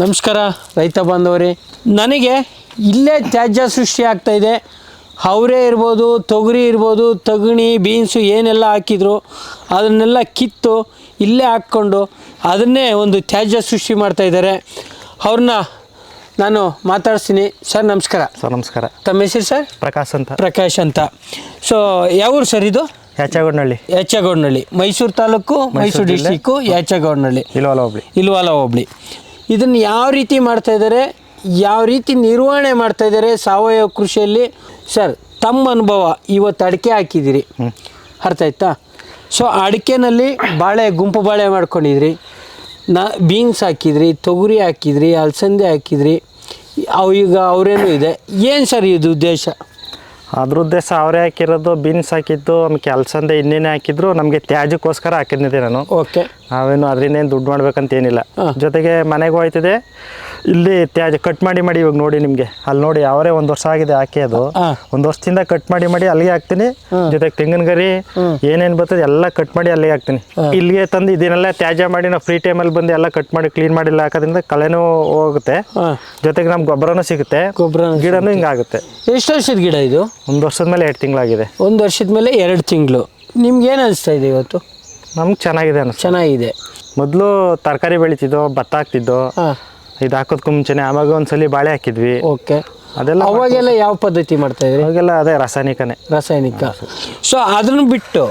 ನಮಸ್ಕಾರ ರೈತ ಬಾಂಧವರೇ. ನನಗೆ ಇಲ್ಲೇ ತ್ಯಾಜ್ಯ ಸೃಷ್ಟಿ ಆಗ್ತಾ ಇದೆ. ಅವರೆ ಇರ್ಬೋದು ತೊಗರಿ ಇರ್ಬೋದು ತಗಣಿ ಬೀನ್ಸು ಏನೆಲ್ಲ ಹಾಕಿದ್ರು ಅದನ್ನೆಲ್ಲ ಕಿತ್ತು ಇಲ್ಲೇ ಹಾಕ್ಕೊಂಡು ಅದನ್ನೇ ಒಂದು ತ್ಯಾಜ್ಯ ಸೃಷ್ಟಿ ಮಾಡ್ತಾ ಇದ್ದಾರೆ. ಅವ್ರನ್ನ ನಾನು ಮಾತಾಡ್ತೀನಿ ಸರ್ ನಮಸ್ಕಾರ. ಸರ್ ನಮಸ್ಕಾರ. ತಮ್ಮ ಹೆಸರು ಸರ್? ಪ್ರಕಾಶ್ ಅಂತ. ಪ್ರಕಾಶ್ ಅಂತ. ಸೊ ಯಾವೂರು ಸರ್ ಇದು? ಯಾಚಗೌಡನಹಳ್ಳಿ ಯಾಚಗೌಡನಹಳ್ಳಿ ಮೈಸೂರು ತಾಲೂಕು ಮೈಸೂರು. ಡಿಸ್ಟಿಕ್ಕು ಯಾಚಗೌಡನಹಳ್ಳಿ ಇಲ್ವಾಲ ಒಬ್ಳಿ ಇಲ್ವಾಲ ಹೋಬಳಿ. ಇದನ್ನು ಯಾವ ರೀತಿ ಮಾಡ್ತಾ ಇದ್ದಾರೆ ಯಾವ ರೀತಿ ನಿರ್ವಹಣೆ ಮಾಡ್ತಾ ಇದ್ದಾರೆ ಸಾವಯವ ಕೃಷಿಯಲ್ಲಿ? ಸರ್ ತಮ್ಮ ಅನುಭವ ಇವತ್ತು ಅಡಿಕೆ ಹಾಕಿದ್ದೀರಿ. ಅರ್ಥ ಆಯ್ತಾ? ಸೊ ಅಡಿಕೆನಲ್ಲಿ ಬಾಳೆ ಗುಂಪು ಬಾಳೆ ಮಾಡ್ಕೊಂಡಿದ್ರಿ. ನಾ ಬೀನ್ಸ್ ಹಾಕಿದ್ರಿ ತೊಗರಿ ಹಾಕಿದ್ರಿ ಅಲಸಂದೆ ಹಾಕಿದ್ರಿ. ಅವು ಈಗ ಅವರೇನು ಇದೆ. ಏನು ಸರ್ ಇದು ಉದ್ದೇಶ? ಅದ್ರ ಸಾವಿರ ಹಾಕಿರೋದು ಬೀನ್ಸ್ ಹಾಕಿದ್ದು ಆಮೇಲೆ ಅಲಸಂದೆ ಇನ್ನೇನೇ ಹಾಕಿದ್ರು ನಮಗೆ ತ್ಯಾಜ್ಯಕ್ಕೋಸ್ಕರ ಹಾಕಿದ್ನಿದೆ ನಾನು. ಓಕೆ ನಾವೇನು ಅದರಿಂದ ಏನು ದುಡ್ಡು ಮಾಡ್ಬೇಕಂತ ಏನಿಲ್ಲ. ಜೊತೆಗೆ ಮನೆಗೆ ಹೋಯ್ತಿದೆ ಇಲ್ಲಿ ತ್ಯಾಜ್ಯ ಕಟ್ ಮಾಡಿ ಮಾಡಿ ಇವಾಗ ನೋಡಿ ನಿಮಗೆ. ಅಲ್ಲಿ ನೋಡಿ ಅವರೇ ಒಂದು ವರ್ಷ ಆಗಿದೆ ಹಾಕಿ ಅದು. ಒಂದು ವರ್ಷದಿಂದ ಕಟ್ ಮಾಡಿ ಮಾಡಿ ಅಲ್ಲಿಗೆ ಹಾಕ್ತೀನಿ. ಜೊತೆಗೆ ತೆಂಗಿನ ಗರಿ ಏನೇನು ಬರ್ತದೆ ಎಲ್ಲ ಕಟ್ ಮಾಡಿ ಅಲ್ಲಿಗೆ ಹಾಕ್ತೀನಿ. ಇಲ್ಲಿಗೆ ತಂದು ಇದನ್ನೆಲ್ಲ ತ್ಯಾಜ್ಯ ಮಾಡಿ ನಾವು ಫ್ರೀ ಟೈಮಲ್ಲಿ ಬಂದು ಎಲ್ಲ ಕಟ್ ಮಾಡಿ ಕ್ಲೀನ್ ಮಾಡಿಲ್ಲ ಹಾಕೋದ್ರಿಂದ ಕಳೆನೂ ಹೋಗುತ್ತೆ. ಜೊತೆಗೆ ನಮ್ಗೆ ಗೊಬ್ಬರನೂ ಸಿಗುತ್ತೆ. ಗೊಬ್ಬರ ಗಿಡನೂ ಹಿಂಗಾಗುತ್ತೆ. ಎಷ್ಟು ವರ್ಷದ ಗಿಡ ಇದು? ಒಂದು ವರ್ಷದ ಮೇಲೆ ಎರಡು ತಿಂಗಳಾಗಿದೆ. ಒಂದು ವರ್ಷದ ಮೇಲೆ ಎರಡು ತಿಂಗಳು. ನಿಮ್ಗೆ ಏನು ಅನಿಸ್ತಾ ಇದೆ ಇವತ್ತು? ನಮ್ಗೆ ಚೆನ್ನಾಗಿದೆ ಅನಿಸ್ತು ಚೆನ್ನಾಗಿದೆ. ಮೊದಲು ತರಕಾರಿ ಬೆಳಿತಿದ್ದೋ ಭತ್ತ ಹಾಕ್ತಿದ್ದೋ ಇದು ಹಾಕೋದ್ ಮುಂಚೆನೆ ಆವಾಗ ಒಂದ್ಸಲಿ ಬಾಳೆ ಹಾಕಿದ್ವಿ. ಓಕೆ. ಅದೆಲ್ಲ ಅವಾಗೆಲ್ಲ ಯಾವ ಪದ್ಧತಿ ಮಾಡ್ತಾ ಇದ್ರಿ? ಅವಾಗೆಲ್ಲ ಅದೇ ರಾಸಾಯನಿಕನೇ. ರಾಸಾಯನಿಕ. ಸೊ ಅದನ್ನು ಬಿಟ್ಟು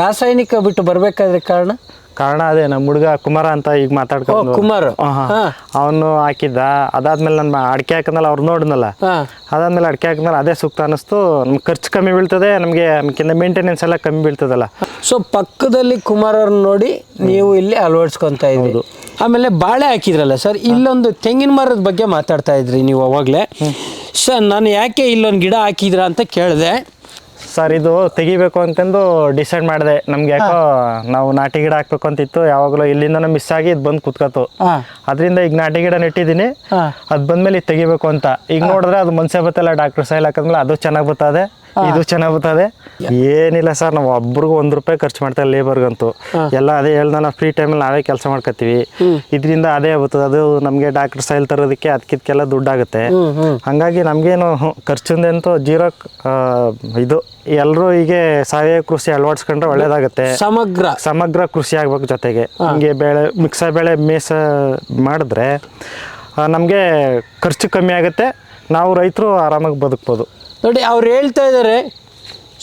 ರಾಸಾಯನಿಕ ಬಿಟ್ಟು ಬರಬೇಕಾದ್ರೆ ಕಾರಣ? ಕಾರಣ ಅದೇ ನಮ್ಮ ಹುಡುಗ ಕುಮಾರ ಅಂತ ಈಗ ಮಾತಾಡ್ಕೊಂಡು ಕುಮಾರ್. ಅವನು ಹಾಕಿದ್ದ. ಅದಾದ್ಮೇಲೆ ನನ್ನ ಅಡಿಕೆ ಹಾಕಂದಲ್ಲ ಅವ್ರು ನೋಡಿದ್ನಲ್ಲ. ಅದಾದ್ಮೇಲೆ ಅಡಿಕೆ ಹಾಕಿದ್ಮೇಲೆ ಅದೇ ಸೂಕ್ತ ಅನ್ನಿಸ್ತು. ನಮ್ಗೆ ಖರ್ಚು ಕಮ್ಮಿ ಬೀಳ್ತದೆ ನಮಗೆ ಮೇಂಟೆನೆನ್ಸ್ ಎಲ್ಲ ಕಮ್ಮಿ ಬೀಳ್ತದಲ್ಲ. ಸೊ ಪಕ್ಕದಲ್ಲಿ ಕುಮಾರ್ ಅವ್ರನ್ನ ನೋಡಿ ನೀವು ಇಲ್ಲಿ ಅಳವಡಿಸ್ಕೊಂತ ಇದ್ರಿ ಆಮೇಲೆ ಬಾಳೆ ಹಾಕಿದ್ರಲ್ಲ ಸರ್ ಇಲ್ಲೊಂದು ತೆಂಗಿನ ಮರದ ಬಗ್ಗೆ ಮಾತಾಡ್ತಾ ಇದ್ರಿ ನೀವು ಅವಾಗಲೇ. ಸರ್ ನಾನು ಯಾಕೆ ಇಲ್ಲೊಂದು ಗಿಡ ಹಾಕಿದ್ರ ಅಂತ ಕೇಳಿದೆ. ಸರ್ ಇದು ತೆಗಿಬೇಕು ಅಂತಂದು ಡಿಸೈಡ್ ಮಾಡಿದೆ. ನಮ್ಗೆ ಯಾಕೋ ನಾವು ನಾಟಿ ಗಿಡ ಹಾಕ್ಬೇಕು ಅಂತಿತ್ತು ಯಾವಾಗಲೂ ಇಲ್ಲಿಂದ ಮಿಸ್ ಆಗಿ ಇದು ಬಂದು ಕುತ್ಕೋತು ಅದರಿಂದ ಈಗ ನಾಟಿ ಗಿಡ ನೆಟ್ಟಿದ್ದೀನಿ ಅದು ಬಂದ್ಮೇಲೆ ಇದು ತೆಗಿಬೇಕು ಅಂತ. ಈಗ ನೋಡಿದ್ರೆ ಅದು ಮನ್ಸೆ ಬತ್ತಲ್ಲ ಡಾಕ್ಟರ್ ಸೈಲ್ ಹಾಕಿದ್ಮೇಲೆ ಅದು ಚೆನ್ನಾಗಿ ಬರ್ತದೆ ಇದು ಚೆನ್ನಾಗಿ ಬರ್ತದೆ. ಏನಿಲ್ಲ ಸರ್ ನಾವು ಒಬ್ರಿಗೂ ಒಂದ್ ರೂಪಾಯಿ ಖರ್ಚು ಮಾಡ್ತೇವೆ ಲೇಬರ್ಗಂತೂ ಎಲ್ಲ ಅದೇ ಹೇಳ್ದ ನಾವು ಫ್ರೀ ಟೈಮಲ್ಲಿ ನಾವೇ ಕೆಲಸ ಮಾಡ್ಕೊತೀವಿ ಇದರಿಂದ ಅದೇ ಆಗುತ್ತೆ ಅದು ನಮಗೆ ಡಾಕ್ಟರ್ ಸೈಲ್ ತರೋದಕ್ಕೆ ಅದಕ್ಕಿದಕ್ಕೆಲ್ಲ ದುಡ್ಡಾಗುತ್ತೆ. ಹಂಗಾಗಿ ನಮಗೇನು ಖರ್ಚಿಂದಂತೂ ಜೀರೋ ಇದು ಎಲ್ಲರೂ ಹೀಗೆ ಸಾವಯವ ಕೃಷಿ ಅಳವಡಿಸ್ಕೊಂಡ್ರೆ ಒಳ್ಳೇದಾಗುತ್ತೆ. ಸಮಗ್ರ. ಸಮಗ್ರ ಕೃಷಿ ಆಗ್ಬೇಕು ಜೊತೆಗೆ. ಹಂಗೆ ಬೆಳೆ ಮಿಕ್ಸ ಬೆಳೆ ಮೇಸ ಮಾಡಿದ್ರೆ ನಮಗೆ ಖರ್ಚು ಕಮ್ಮಿ ಆಗುತ್ತೆ. ನಾವು ರೈತರು ಆರಾಮಾಗಿ ಬದುಕ್ಬೋದು. ನೋಡಿ ಅವ್ರು ಹೇಳ್ತಾ ಇದ್ದಾರೆ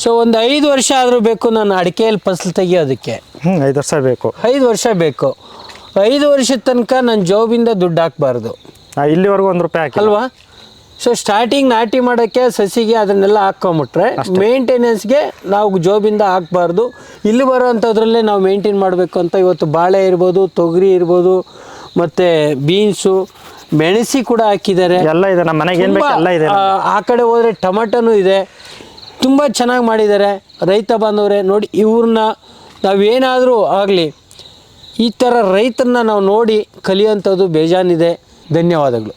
ಸೊ ಒಂದು ಐದು ವರ್ಷ ಆದರೂ ಬೇಕು ನಾನು ಅಡಿಕೆಯಲ್ಲಿ ಫಸಲು ತೆಗಿಯೋದಕ್ಕೆ. ಹ್ಞೂ ಐದು ವರ್ಷ ಬೇಕು. ಐದು ವರ್ಷ ಬೇಕು. ಐದು ವರ್ಷದ ತನಕ ನನ್ನ ಜೋಬಿಂದ ದುಡ್ಡು ಹಾಕ್ಬಾರ್ದು. ಇಲ್ಲಿವರೆಗೂ ಒಂದು ರೂಪಾಯಿ ಹಾಕಿ ಅಲ್ವಾ? ಸೊ ಸ್ಟಾರ್ಟಿಂಗ್ ನಾಟಿ ಮಾಡೋಕ್ಕೆ ಸಸಿಗೆ ಅದನ್ನೆಲ್ಲ ಹಾಕ್ಕೊಂಬಿಟ್ರೆ ಮೇಂಟೆನೆನ್ಸ್ಗೆ ನಾವು ಜೋಬಿಂದ ಹಾಕಬಾರ್ದು. ಇಲ್ಲಿ ಬರೋವಂಥದ್ರಲ್ಲೇ ನಾವು ಮೇಂಟೈನ್ ಮಾಡಬೇಕು ಅಂತ ಇವತ್ತು ಬಾಳೆ ಇರ್ಬೋದು ತೊಗರಿ ಇರ್ಬೋದು ಮತ್ತು ಬೀನ್ಸು ಮೆಣಸಿ ಕೂಡ ಹಾಕಿದ್ದಾರೆ. ಎಲ್ಲ ಇದೆ ನಮ್ಮ ಮನೆಗೆ ಏನು ಬೇಕು ಎಲ್ಲ ಇದೆ ಆ, ಕಡೆ ಹೋದ್ರೆ ಟೊಮಟೊನೂ ಇದೆ. ತುಂಬ ಚೆನ್ನಾಗಿ ಮಾಡಿದ್ದಾರೆ. ರೈತ ಬಾಂಧವರೇ ನೋಡಿ ಇವ್ರನ್ನ ನಾವೇನಾದರೂ ಆಗಲಿ ಈ ಥರ ರೈತರನ್ನ ನಾವು ನೋಡಿ ಕಲಿಯೋಂಥದ್ದು ಬೇಜಾನಿದೆ. ಧನ್ಯವಾದಗಳು.